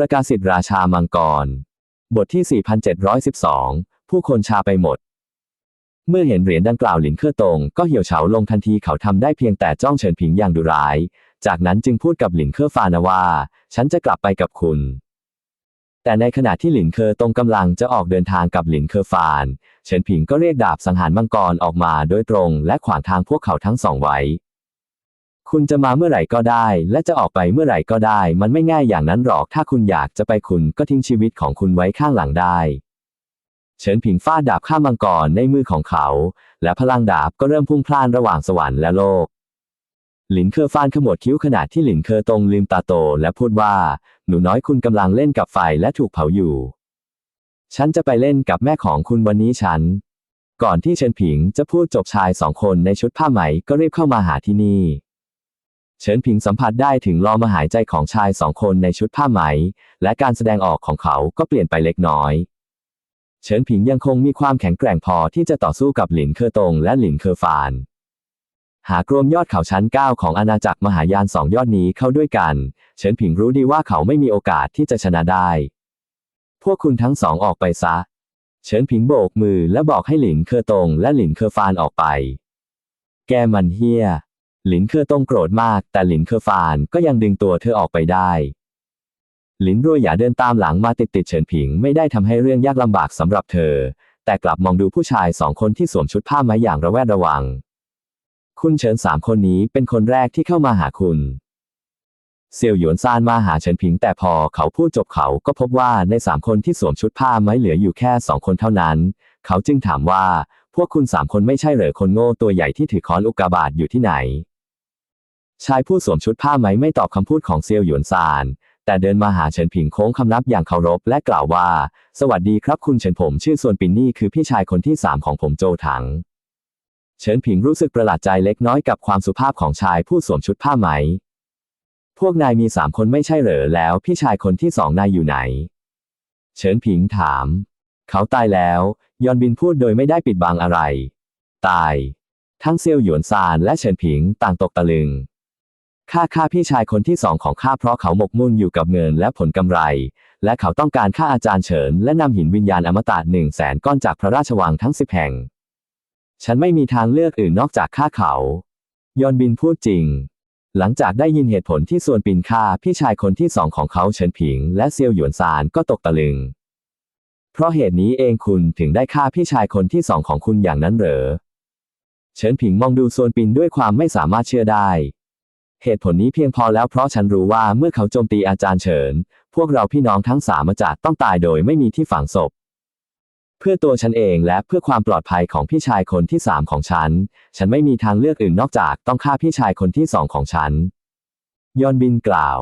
ประกาศสิทธิราชามังกร บทที่ 4712 ผู้คนชาไปหมด เมื่อเห็นเหรียญดังกล่าวหลินเคอร์ตง ก็เหี่ยวเฉาลงทันทีเขาทำได้เพียงแต่จ้องเฉินผิงอย่างดุร้าย จากนั้นจึงพูดกับหลินเคอร์ฟานว่า ฉันจะกลับไปกับคุณ แต่ในขณะที่หลินเคอร์ตงกำลังจะออกเดินทางกับหลินเคอร์ฟาน เฉินผิงก็เรียกดาบสังหารมังกรออกมาโดยตรง และขวางทางพวกเขาทั้งสองไว้ คุณจะมาเมื่อไหร่ก็ได้ และจะออกไปเมื่อไหร่ก็ได้ มันไม่ง่ายอย่างนั้นหรอก ถ้าคุณอยากจะไปคุณก็ทิ้งชีวิตของคุณไว้ข้างหลังได้ เฉินผิงฟาดดาบข้ามมังกรในมือของเขา และพลังดาบก็เริ่มพุ่งพล่านระหว่างสวรรค์และโลก หลินเคอฟานขมวดคิ้วขณะที่หลินเคอตรงลืมตาโต และพูดว่า หนูน้อยคุณกำลังเล่นกับไฟและถูกเผาอยู่ ฉันจะไปเล่นกับแม่ของคุณวันนี้ฉัน ก่อนที่เฉินผิงจะพูดจบชายสองคนในชุดผ้าไหมก็รีบเข้ามาหาที่นี่ เฉินผิงสัมผัสได้ถึงลมหายใจของชายสองคนในชุดผ้าไหม และการแสดงออกของเขาก็เปลี่ยนไปเล็กน้อย เฉินผิงยังคงมีความแข็งแกร่งพอที่จะต่อสู้กับหลินเคอตงและหลินเคอฟาน หากรวมยอดเขาชั้น 9 ของอาณาจักรมหายานสองยอดนี้เข้าด้วยกัน เฉินผิงรู้ดีว่าเขาไม่มีโอกาสที่จะชนะได้ พวกคุณทั้งสองออกไปซะ เฉินผิงโบกมือและบอกให้หลินเคอตงและหลินเคอฟานออกไป แกมันเฮี้ย หลินเคอตงโกรธมาก แต่หลินเคอฟานก็ยังดึงตัวเธอออกไปได้ หลินรัวหยาเดินตามหลังมาติดติดเฉินผิงไม่ได้ทำให้เรื่องยากลำบากสำหรับเธอ แต่กลับมองดูผู้ชายสองคนที่สวมชุดผ้าไหมอย่างระแวดระวัง คุณเฉินสามคนนี้เป็นคนแรกที่เข้ามาหาคุณเซียวหยวนซานมาหาเฉินผิง แต่พอเขาพูดจบเขาก็พบว่าในสามคนที่สวมชุดผ้าไหมเหลืออยู่แค่สองคนเท่านั้น เขาจึงถามว่าพวกคุณสามคนไม่ใช่เหรอคนโง่ตัวใหญ่ที่ถือค้อนอุกกาบาตอยู่ที่ไหน ชายผู้สวมชุดผ้าไหมไม่ตอบคำพูดของเซียวหยวนซาน แต่เดินมาหาเฉินผิงโค้งคำนับอย่างเคารพและกล่าวว่า สวัสดีครับคุณเฉินผมชื่อส่วนปินนี่คือพี่ชายคนที่สามของผมโจถัง เฉินผิงรู้สึกประหลาดใจเล็กน้อยกับความสุภาพของชายผู้สวมชุดผ้าไหม พวกนายมีสามคนไม่ใช่เหรอแล้วพี่ชายคนที่สองนายอยู่ไหน เฉินผิงถาม เขาตายแล้ว ยอนบินพูดโดยไม่ได้ปิดบังอะไร ตาย ทั้งเซียวหยวนซานและเฉินผิงต่างตกตะลึง ข้าฆ่าพี่ชายคนที่สองของข้าเพราะเขาหมกมุ่นอยู่กับเงินและผลกำไร และเขาต้องการฆ่าอาจารย์เฉิน และนำหินวิญญาณอมตะหนึ่งแสนก้อนจากพระราชวังทั้งสิบแห่ง ฉันไม่มีทางเลือกอื่นนอกจากฆ่าเขา ยอนบินพูดจริง หลังจากได้ยินเหตุผลที่ส่วนปินฆ่าพี่ชายคนที่สองของเขาเฉินผิง และเซียวหยวนซานก็ตกตะลึง เพราะเหตุนี้เองคุณถึงได้ฆ่าพี่ชายคนที่สองของคุณอย่างนั้นเหรอ เฉินผิงมองดูส่วนปินด้วยความไม่สามารถเชื่อได้ เหตุผลนี้เพียงพอแล้วเพราะฉันรู้ว่าเมื่อเขาโจมตีอาจารย์เฉิน พวกเราพี่น้องทั้งสามจะต้องตายโดยไม่มีที่ฝังศพ เพื่อตัวฉันเองและเพื่อความปลอดภัยของพี่ชายคนที่สามของฉัน ฉันไม่มีทางเลือกอื่นนอกจากต้องฆ่าพี่ชายคนที่สองของฉัน ยอนบินกล่าว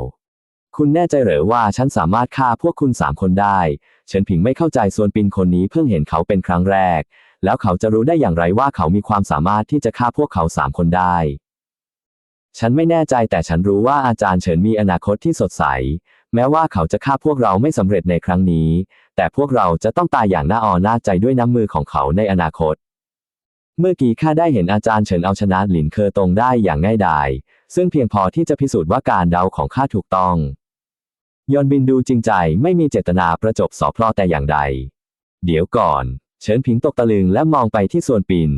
คุณแน่ใจหรือว่าฉันสามารถฆ่าพวกคุณสามคนได้เฉินผิงไม่เข้าใจส่วนปินคนนี้เพิ่งเห็นเขาเป็นครั้งแรก แล้วเขาจะรู้ได้อย่างไรว่าเขามีความสามารถที่จะฆ่าพวกเขาสามคนได้ ฉันไม่แน่ใจแต่ฉันรู้ว่าอาจารย์เฉินมีอนาคตที่สดใส แม้ว่าเขาจะฆ่าพวกเราไม่สำเร็จในครั้งนี้ แต่พวกเราจะต้องตายอย่างน่าอ่อน่าใจด้วยน้ำมือของเขาในอนาคต เมื่อกี้ข้าได้เห็นอาจารย์เฉินเอาชนะหลินเคอตงได้อย่างง่ายดาย ซึ่งเพียงพอที่จะพิสูจน์ว่าการเดาของข้าถูกต้องยอนบินดูจริงใจไม่มีเจตนาประจบสอพลอแต่อย่างใด เดี๋ยวก่อน เฉินผิงตกตะลึงและมองไปที่ส่วนปิน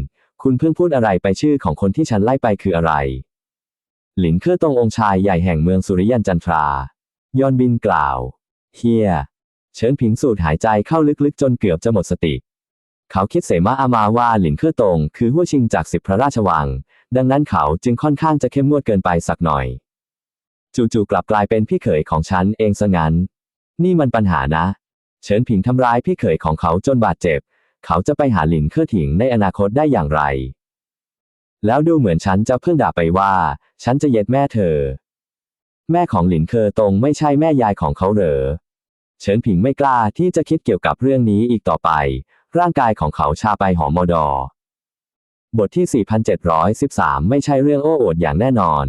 คุณเพิ่งพูดอะไรไปชื่อของคนที่ฉันไล่ไปคืออะไร หลินเคอตงองค์ชายใหญ่แห่งเมืองสุริยันจันทรา ยอนบินกล่าว เฮียเฉินผิงสูดหายใจเข้าลึกๆ จนเกือบจะหมดสติ เขาคิดเสมาอามาว่าหลินเคอตงคือหัวชิงจากสิบพระราชวัง ดังนั้นเขาจึงค่อนข้างจะเข้มงวดเกินไปสักหน่อย จู่ๆกลับกลายเป็นพี่เขยของฉันเองซะงั้น นี่มันปัญหานะ เฉินผิงทำร้ายพี่เขยของเขาจนบาดเจ็บ เขาจะไปหาหลินเคอถิงในอนาคตได้อย่างไร แล้วดูเหมือนฉันจะเพิ่งด่าไปว่า ฉันจะเย็ดแม่เธอ แม่ของหลินเคอตงไม่ใช่แม่ยายของเขาเหรอ เฉินผิงไม่กล้าที่จะคิดเกี่ยวกับเรื่องนี้อีกต่อไป ร่างกายของเขาชาไปหอมอดอบทที่ 4713 ไม่ใช่เรื่องโอ้อวดอย่างแน่นอน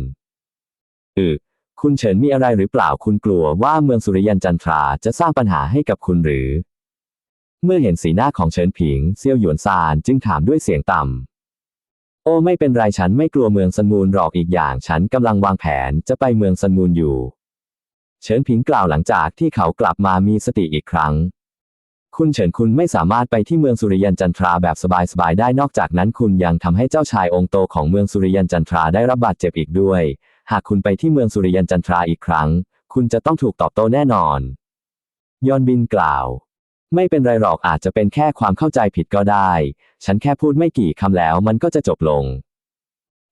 อือคุณเฉินมีอะไรหรือเปล่าคุณกลัวว่าเมืองสุริยันจันทราจะสร้างปัญหาให้กับคุณหรือ เมื่อเห็นสีหน้าของเฉินผิง เซียวหยวนซานจึงถามด้วยเสียงต่ำ โอ้ไม่เป็นไรฉันไม่กลัวเมืองซันมูนหรอกอีกอย่างฉันกำลังวางแผนจะไปเมืองซันมูนอยู่ เฉินผิงกล่าวหลังจากที่เขากลับมามีสติอีกครั้ง คุณเฉินคุณไม่สามารถไปที่เมืองสุริยันจันทราแบบสบายๆได้นอกจากนั้นคุณยังทำให้เจ้าชายองค์โตของเมืองสุริยันจันทราได้รับบาดเจ็บอีกด้วย หากคุณไปที่เมืองสุริยันจันทราอีกครั้ง คุณจะต้องถูกตอบโต้แน่นอน ยอนบินกล่าว ไม่เป็นไรหรอกอาจจะเป็นแค่ความเข้าใจผิดก็ได้ ฉันแค่พูดไม่กี่คำแล้วมันก็จะจบลง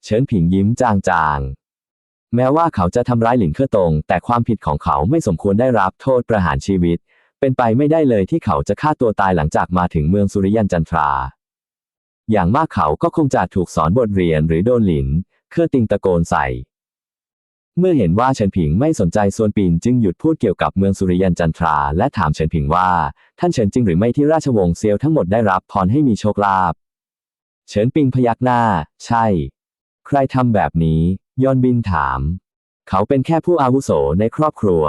เฉินผิงยิ้มจางๆ แม้ว่าเขาจะทำร้ายหลินเคอตง แต่ความผิดของเขาไม่สมควรได้รับโทษประหารชีวิต เป็นไปไม่ได้เลยที่เขาจะฆ่าตัวตายหลังจากมาถึงเมืองสุริยันจันทรา อย่างมากเขาก็คงจะถูกสอนบทเรียนหรือโดนหลิน เคอติงตะโกนใส่ เมื่อเห็นว่าเฉินผิงไม่สนใจส่วนปีนจึงหยุดพูดเกี่ยวกับเมืองสุริยันจันทรา และถามเฉินผิงว่า ท่านเฉินจริงหรือไม่ที่ราชวงศ์เซียวทั้งหมดได้รับพรให้มีโชคลาภเฉินปิงพยักหน้า ใช่ ใครทำแบบนี้ ยอนบินถาม เขาเป็นแค่ผู้อาวุโสในครอบครัว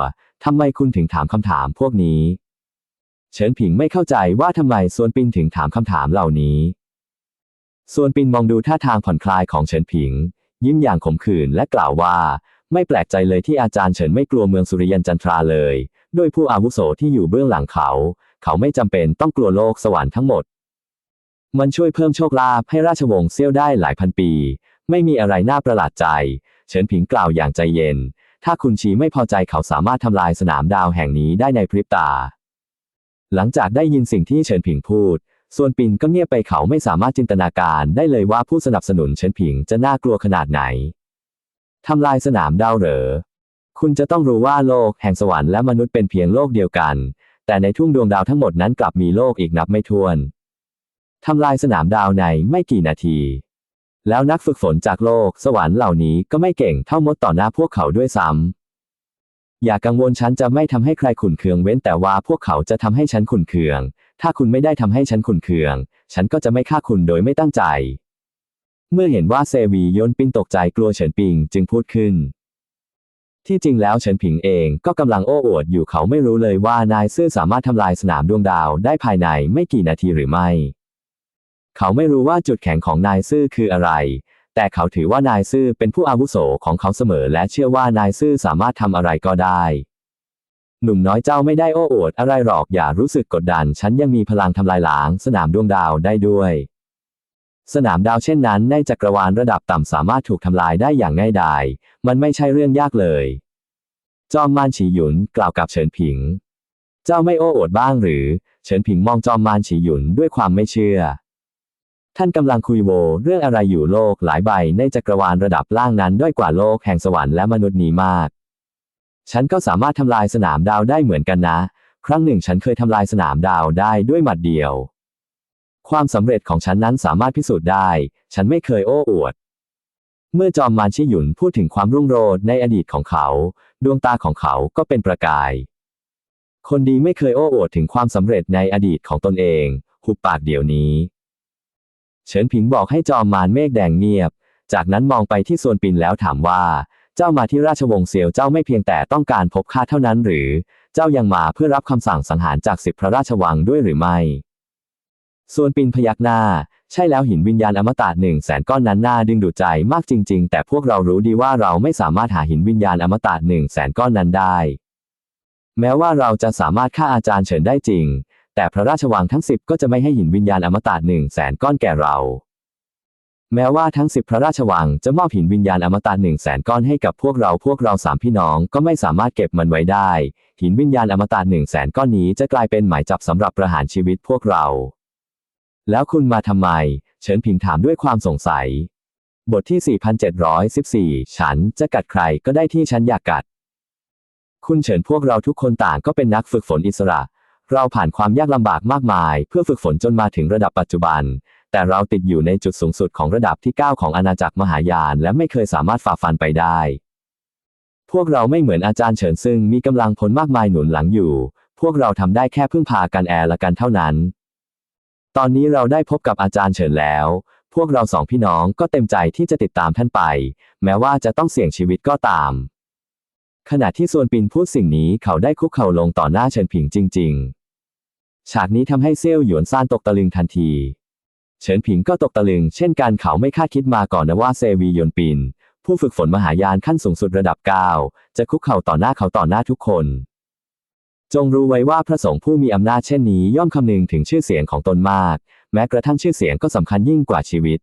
ทำไมคุณถึงถามคำถามพวกนี้ เฉินผิงไม่เข้าใจว่าทำไมส่วนปินถึงถามคำถามเหล่านี้ส่วนปินมองดูท่าทางผ่อนคลายของเฉินผิง ยิ้มอย่างขมขื่นและกล่าวว่า ไม่แปลกใจเลยที่อาจารย์เฉินไม่กลัวเมืองสุริยันจันทราเลยโดยผู้อาวุโสที่อยู่เบื้องหลังเขา เขาไม่จำเป็นต้องกลัวโลกสวรรค์ทั้งหมด มันช่วยเพิ่มโชคลาภให้ราชวงศ์เซี่ยวได้หลายพันปี ไม่มีอะไรน่าประหลาดใจ เฉินผิงกล่าวอย่างใจเย็น ถ้าคุณชีไม่พอใจเขาสามารถทำลายสนามดาวแห่งนี้ได้ในพริบตา หลังจากได้ยินสิ่งที่เฉินผิงพูดส่วนปินก็เงียบไปเขาไม่สามารถจินตนาการได้เลยว่าผู้สนับสนุนเฉินผิงจะน่ากลัวขนาดไหน ทำลายสนามดาวเหรอ คุณจะต้องรู้ว่าโลกแห่งสวรรค์และมนุษย์เป็นเพียงโลกเดียวกัน แต่ในทุ่งดวงดาวทั้งหมดนั้นกลับมีโลกอีกนับไม่ถ้วน ทำลายสนามดาวในไม่กี่นาที แล้วนักฝึกฝนจากโลกสวรรค์เหล่านี้ก็ไม่เก่งเท่ามดต่อหน้าพวกเขาด้วยซ้ำ อย่ากังวลฉันจะไม่ทำให้ใครขุนเคืองเว้นแต่ว่าพวกเขาจะทำให้ฉันขุนเคือง ถ้าคุณไม่ได้ทำให้ฉันขุนเคือง ฉันก็จะไม่ฆ่าคุณโดยไม่ตั้งใจ เมื่อเห็นว่าเซวียนปิงตกใจกลัวเฉินปิงจึงพูดขึ้น ที่จริงแล้วเฉินผิงเองก็กำลังโอ้อวดอยู่เขาไม่รู้เลยว่านายซื่อสามารถทำลายสนามดวงดาวได้ภายในไม่กี่นาทีหรือไม่ เขาไม่รู้ว่าจุดแข็งของนายซื่อคืออะไร แต่เขาถือว่านายซื่อเป็นผู้อาวุโสของเขาเสมอและเชื่อว่านายซื่อสามารถทำอะไรก็ได้หนุ่มน้อยเจ้าไม่ได้โอ้อวดอะไรหรอกอย่ารู้สึกกดดัน ฉันยังมีพลังทำลายล้างสนามดวงดาวได้ด้วย สนามดาวเช่นนั้นในจักรวาลระดับต่ำสามารถถูกทำลายได้อย่างง่ายดาย มันไม่ใช่เรื่องยากเลย จอมมานฉีหยุนกล่าวกับเฉินผิง เจ้าไม่โอ้อวดบ้างหรือ เฉินผิงมองจอมมานฉีหยุนด้วยความไม่เชื่อ ท่านกำลังคุยโวเรื่องอะไรอยู่โลกหลายใบในจักรวาลระดับล่างนั้นด้อยกว่าโลกแห่งสวรรค์และมนุษย์นี้มาก ฉันก็สามารถทำลายสนามดาวได้เหมือนกันนะ ครั้งหนึ่งฉันเคยทำลายสนามดาวได้ด้วยหมัดเดียว ความสำเร็จของฉันนั้นสามารถพิสูจน์ได้ ฉันไม่เคยโอ้อวด เมื่อจอมมารชิหยุนพูดถึงความรุ่งโรจน์ในอดีตของเขา ดวงตาของเขาก็เป็นประกาย คนดีไม่เคยโอ้อวดถึงความสำเร็จในอดีตของตนเอง หุบปากเดี๋ยวนี้ เฉินผิงบอกให้จอมมารเมฆแดงเงียบ จากนั้นมองไปที่ส่วนปินแล้วถามว่า เจ้ามาที่ราชวงศ์เซียวเจ้าไม่เพียงแต่ต้องการพบข้าเท่านั้นหรือ เจ้ายังมาเพื่อรับคำสั่งสังหารจากสิบพระราชวังด้วยหรือไม่ ส่วนปินพยักหน้า ใช่แล้วหินวิญญาณอมตะหนึ่งแสนก้อนนั้นน่าดึงดูดใจมากจริง ๆ แต่พวกเรารู้ดีว่าเราไม่สามารถหาหินวิญญาณอมตะหนึ่งแสนก้อนนั้นได้ แม้ว่าเราจะสามารถฆ่าอาจารย์เฉินได้จริง แต่พระราชวังทั้งสิบก็จะไม่ให้หินวิญญาณอมตะหนึ่งแสนก้อนแก่เรา แม้ว่าทั้งสิบพระราชวังจะมอบหินวิญญาณอมตะหนึ่งแสนก้อนให้กับพวกเราพวกเราสามพี่น้องก็ไม่สามารถเก็บมันไว้ได้ หินวิญญาณอมตะหนึ่งแสนก้อนนี้จะกลายเป็นหมายจับสำหรับประหารชีวิตพวกเรา แล้วคุณมาทำไม เฉินผิงถามด้วยความสงสัย บทที่ 4714 ฉันจะกัดใครก็ได้ที่ฉันอยากกัด คุณเฉินพวกเราทุกคนต่างก็เป็นนักฝึกฝนอิสระ เราผ่านความยากลำบากมากมาย เพื่อฝึกฝนจนมาถึงระดับปัจจุบัน แต่เราติดอยู่ในจุดสูงสุดของระดับที่ 9 ของอาณาจักรมหายาน และไม่เคยสามารถฝ่าฟันไปได้ พวกเราไม่เหมือนอาจารย์เฉินซึ่งมีกำลังพลมากมายหนุนหลังอยู่ พวกเราทำได้แค่พึ่งพากันแอร์ละกันเท่านั้น ตอนนี้เราได้พบกับอาจารย์เฉินแล้ว พวกเราสองพี่น้องก็เต็มใจที่จะติดตามท่านไป แม้ว่าจะต้องเสี่ยงชีวิตก็ตาม ขณะที่ส่วนปินพูดสิ่งนี้เขาได้คุกเข่าลงต่อหน้าเฉินผิงจริง ๆ ฉากนี้ทำให้เซี่ยวหยวนซานตกตะลึงทันที เฉินผิงก็ตกตะลึง เช่นกันเขาไม่คาดคิดมาก่อนนะว่าเซวีหยวนปิน ผู้ฝึกฝนมหายานขั้นสูงสุดระดับ9จะคุกเข่าต่อหน้าเขาต่อหน้าทุกคน จงรู้ไว้ว่าพระสงฆ์ผู้มีอำนาจเช่นนี้ย่อมคำนึงถึงชื่อเสียงของตนมาก แม้กระทั่งชื่อเสียงก็สำคัญยิ่งกว่าชีวิต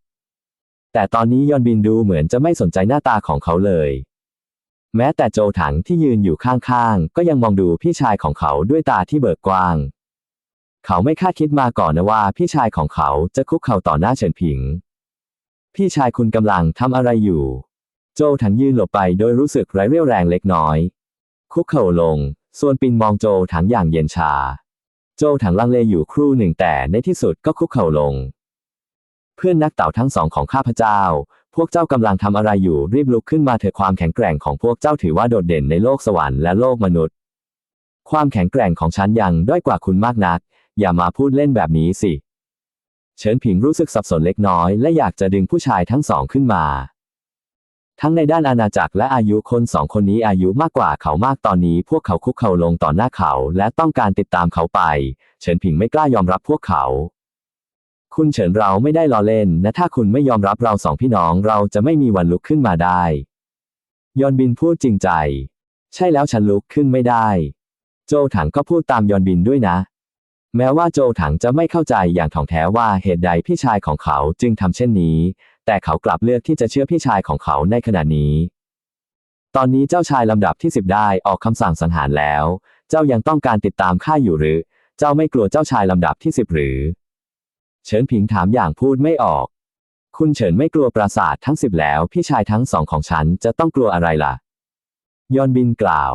แต่ตอนนี้ยอนบินดูเหมือนจะไม่สนใจหน้าตาของเขาเลย แม้แต่โจถังที่ยืนอยู่ข้างๆ ก็ยังมองดูพี่ชายของเขาด้วยตาที่เบิกกว้าง เขาไม่คาดคิดมาก่อนนะว่าพี่ชายของเขาจะคุกเข่าต่อหน้าเฉินผิง พี่ชายคุณกำลังทำอะไรอยู่ โจถังยืนหลบไปโดยรู้สึกไร้เรี่ยวแรงเล็กน้อย คุกเข่าลง ส่วนปินมองโจถังอย่างเย็นชา โจถังลังเลอยู่ครู่หนึ่งแต่ในที่สุดก็คุกเข่าลง เพื่อนนักเต่าทั้งสองของข้าพเจ้า พวกเจ้ากำลังทำอะไรอยู่รีบลุกขึ้นมาเถอะความแข็งแกร่งของพวกเจ้าถือว่าโดดเด่นในโลกสวรรค์และโลกมนุษย์ ความแข็งแกร่งของฉันยังด้อยกว่าคุณมากนัก อย่ามาพูดเล่นแบบนี้สิ เฉินผิงรู้สึกสับสนเล็กน้อยและอยากจะดึงผู้ชายทั้งสองขึ้นมา ทั้งในด้านอาณาจักรและอายุคนสองคนนี้อายุมากกว่าเขามากตอนนี้ พวกเขาคุกเข่าลงต่อหน้าเขา และต้องการติดตามเขาไป เฉินผิงไม่กล้ายอมรับพวกเขา คุณเฉินเราไม่ได้ล้อเล่นนะถ้าคุณไม่ยอมรับเราสองพี่น้องเราจะไม่มีวันลุกขึ้นมาได้ ยอนบินพูดจริงใจ ใช่แล้วฉันลุกขึ้นไม่ได้ โจถังก็พูดตามยอนบินด้วยนะ แม้ว่าโจถังจะไม่เข้าใจอย่างถ่องแท้ว่าเหตุใดพี่ชายของเขาจึงทำเช่นนี้ แต่เขากลับเลือกที่จะเชื่อพี่ชายของเขาในขณะนี้ ตอนนี้เจ้าชายลำดับที่สิบได้ออกคำสั่งสังหารแล้ว เจ้ายังต้องการติดตามข้าอยู่หรือ เจ้าไม่กลัวเจ้าชายลำดับที่สิบหรือ เฉินผิงถามอย่างพูดไม่ออก คุณเฉินไม่กลัวปราสาททั้งสิบแล้ว พี่ชายทั้งสองของฉันจะต้องกลัวอะไรล่ะ ยอนบินกล่าว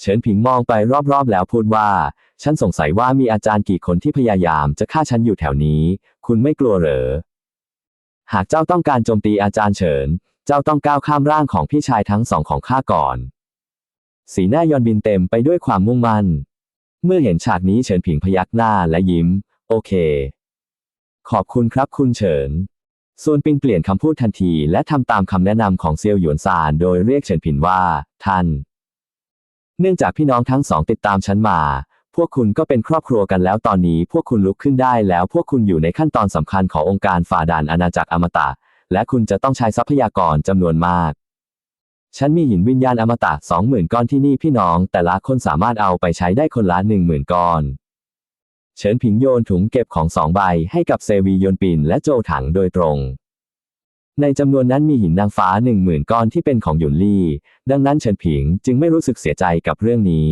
เฉินผิงมองไปรอบๆ แล้วพูดว่า ฉันสงสัยว่ามีอาจารย์กี่คนที่พยายามจะฆ่าฉันอยู่แถวนี้ คุณไม่กลัวเหรอ หากเจ้าต้องการโจมตีอาจารย์เฉิน เจ้าต้องก้าวข้ามร่างของพี่ชายทั้งสองของข้าก่อน สีหน้ายอนบินเต็มไปด้วยความมุ่งมั่น เมื่อเห็นฉากนี้เฉินผิงพยักหน้าและยิ้ม โอเค ขอบคุณครับคุณเฉินส่วนปิงเปลี่ยนคำพูดทันที และทำตามคำแนะนำของเซียวหยวนซานโดยเรียกเฉินผินว่า ท่าน เนื่องจากพี่น้องทั้งสองติดตามฉันมา พวกคุณก็เป็นครอบครัวกันแล้วตอนนี้พวกคุณลุกขึ้นได้แล้วพวกคุณอยู่ในขั้นตอนสำคัญขององค์การฝ่าด่านอาณาจักรอมตะ และคุณจะต้องใช้ทรัพยากรจำนวนมาก ฉันมีหินวิญญาณอมตะสองหมื่นก้อนที่นี่พี่น้อง แต่ละคนสามารถเอาไปใช้ได้คนละหนึ่งหมื่นก้อน เฉินผิงโยนถุงเก็บของสองใบให้กับเซวียนปินและโจถังโดยตรงในจำนวนนั้นมีหินนางฟ้าหนึ่งหมื่นก้อนที่เป็นของหยุนลี่ ดังนั้นเฉินผิงจึงไม่รู้สึกเสียใจกับเรื่องนี้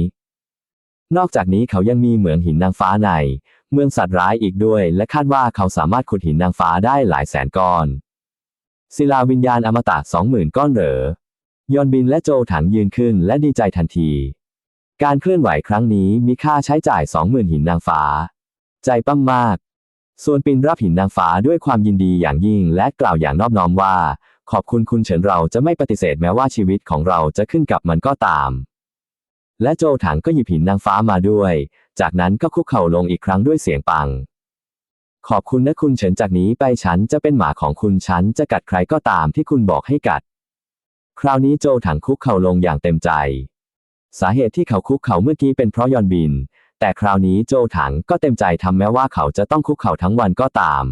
นอกจากนี้เขายังมีเหมืองหินนางฟ้าใน เมืองสัตว์ร้ายอีกด้วย และคาดว่าเขาสามารถขุดหินนางฟ้าได้หลายแสนก้อน ศิลาวิญญาณอมตะสองหมื่นก้อนเหรอยอนบินและโจถังยืนขึ้นและดีใจทันที การเคลื่อนไหวครั้งนี้มีค่าใช้จ่ายสองหมื่นหินนางฟ้า ใจปั้มมาก ส่วนปินรับหินนางฟ้าด้วยความยินดีอย่างยิ่งและกล่าวอย่างนอบน้อมว่า ขอบคุณคุณเฉินเราจะไม่ปฏิเสธแม้ว่าชีวิตของเราจะขึ้นกับมันก็ตาม และโจถังก็หยิบหินนางฟ้ามาด้วย จากนั้นก็คุกเข่าลงอีกครั้งด้วยเสียงปัง ขอบคุณนะคุณเฉินจากนี้ไปฉันจะเป็นหมาของคุณฉันจะกัดใครก็ตามที่คุณบอกให้กัด คราวนี้โจถังคุกเข่าลงอย่างเต็มใจ สาเหตุที่เขาคุกเข่าเมื่อกี้เป็นเพราะยอนบิน แต่คราวนี้โจถังก็เต็มใจทำแม้ว่าเขาจะต้องคุกเข่าทั้งวันก็ตาม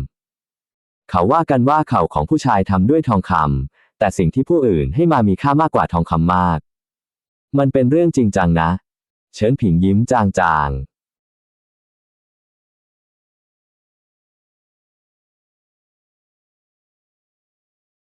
เขาว่ากันว่าเข่าของผู้ชายทำด้วยทองคำแต่สิ่งที่ผู้อื่นให้มามีค่ามากกว่าทองคำมาก มันเป็นเรื่องจริงจังนะ เฉินผิงยิ้มจาง